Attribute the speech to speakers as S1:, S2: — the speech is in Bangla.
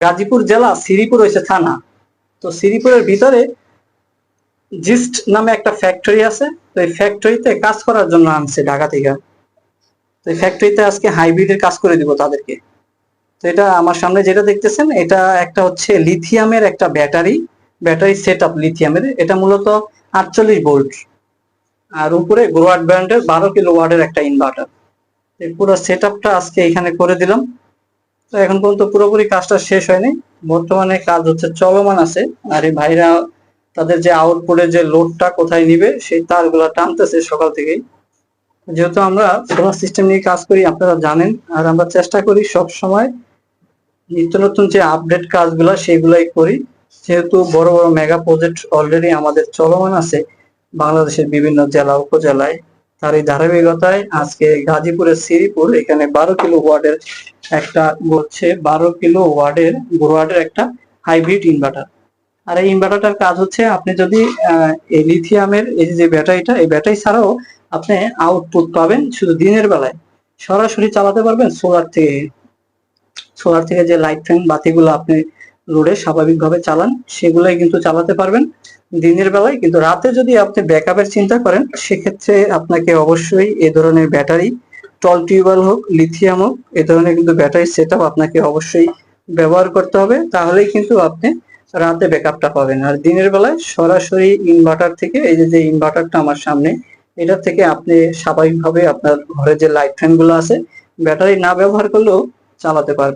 S1: গাজীপুর জেলা শ্রীপুর হয়েছে থানা। তো শ্রীপুরের ভিতরে জিস্ট নামে একটা ফ্যাক্টরি আছে। তো এই ফ্যাক্টরিতে কাজ করার জন্য আনছে ঢাকা থেকে। তো এই ফ্যাক্টরিতে আজকে হাইব্রিডের কাজ করে দিব তাদেরকে। তো এটা আমার সামনে যেটা দেখতেছেন, এটা একটা হচ্ছে লিথিয়ামের একটা ব্যাটারি ব্যাটারি সেট আপ লিথিয়ামের এটা মূলত আটচল্লিশ ভোল্ট আর উপরে গ্রোয়ার্ড ব্র্যান্ডের বারো কিলো ওয়ার্ডের একটা ইনভার্টার এই পুরো সেট আজকে এখানে করে দিলাম। তো এখন পর্যন্ত পুরোপুরি কাজটা শেষ হয়নি। বর্তমানে কাজ হচ্ছে চলমান আছে, আর এই ভাইরা তাদের যে আউটপুটের যে লোডটা কোথায় নিবে, সেই তারগুলা টানতেছে সকাল থেকেই। যেহেতু আমরা সোলার সিস্টেম নিয়ে কাজ করি, আপনারা জানেন, আর আমরা চেষ্টা করি সব সময় নিত্য নতুন যে আপডেট কাজগুলা সেগুলাই করি। যেহেতু বড় বড় মেগা প্রজেক্ট অলরেডি আমাদের চলমান আছে বাংলাদেশের বিভিন্ন জেলা, উপজেলায়। তার এই ধারাবাহিকতায় আজকে গাজীপুরের শ্রীপুর, এখানে বারো কিলো ওয়ার্ডের একটা বলছে বারো কিলো ওয়ার্ডের ওয়ার্ডের একটা হাইব্রিড ইনভার্টার। আর এই ইনভার্টারটার কাজ হচ্ছে আপনি যদি এই লিথিয়ামের এই যে ব্যাটারিটা, এই ব্যাটারি ছাড়াও আপনি আউটপুট পাবেন শুধু দিনের বেলায়। সরাসরি চালাতে পারবেন সোলার থেকে। সোলার থেকে যে লাইট ফ্যান বাতিগুলো আপনি লোডে স্বাভাবিকভাবে চালান, সেগুলাই কিন্তু চালাতে পারবেন। দিনের বেলায় কিন্তু রাতে যদি আপনি ব্যাকআপের চিন্তা করেন, সেক্ষেত্রে আপনাকে অবশ্যই এ ধরনের ব্যাটারি, টল টিউবওয়েল হোক, লিথিয়াম হোক, এ ধরনের কিন্তু ব্যাটারি সেট আপনাকে অবশ্যই ব্যবহার করতে হবে। তাহলেই কিন্তু আপনি রাতে ব্যাকআপটা পাবেন। আর দিনের বেলায় সরাসরি ইনভার্টার থেকে, এই যে যে ইনভার্টারটা আমার সামনে, এটা থেকে আপনি স্বাভাবিকভাবে আপনার ঘরে যে লাইট ফ্যানগুলো আছে, ব্যাটারি না ব্যবহার করলেও চালাতে পারবেন।